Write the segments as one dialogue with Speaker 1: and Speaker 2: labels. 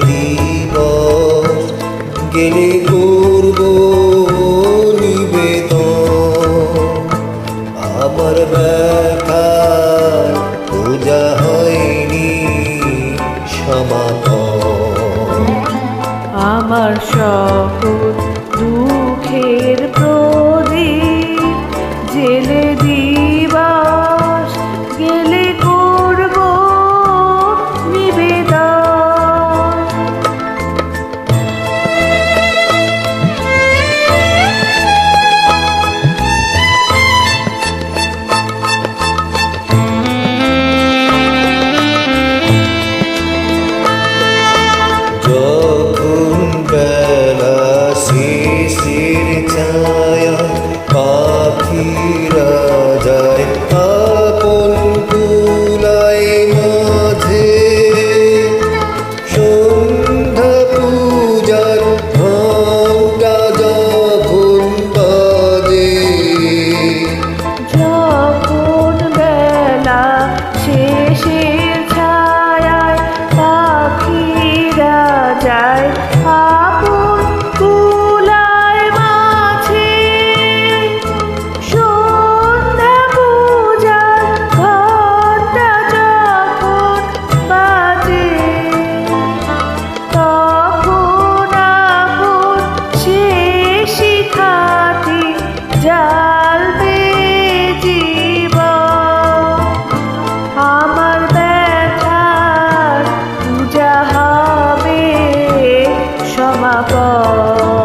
Speaker 1: দিব গেলে করব
Speaker 2: পর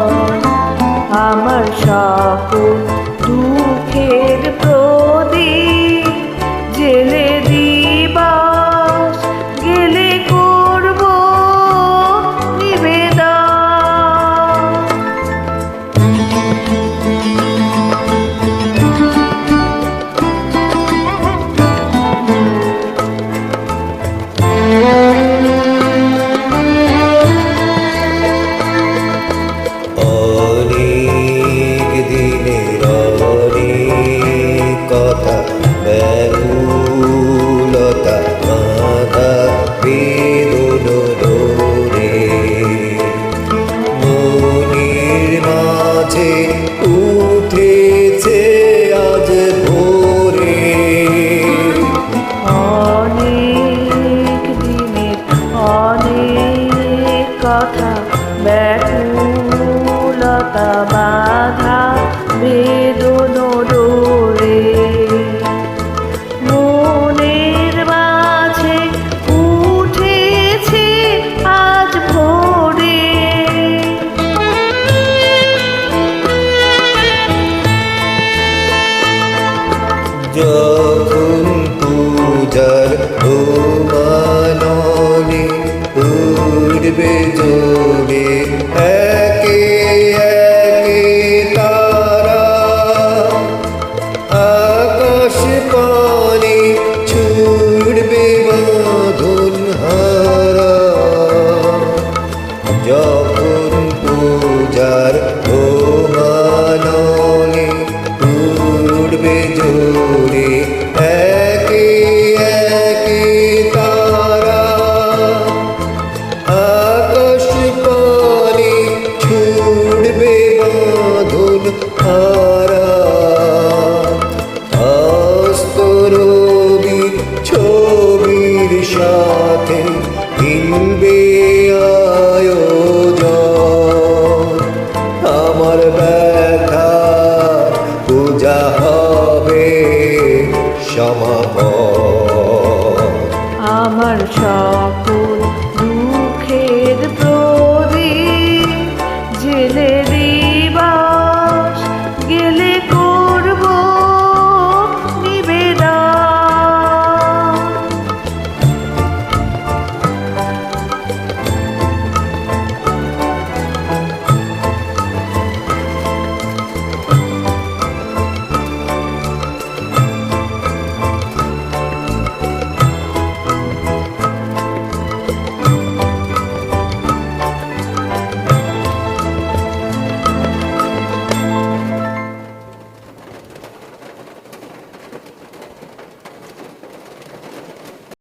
Speaker 2: যার ঘুমাননে উঠবে জোর। সাথে কিনবে আয়োজন। আমার ব্যথা পূজা হবে
Speaker 1: সময়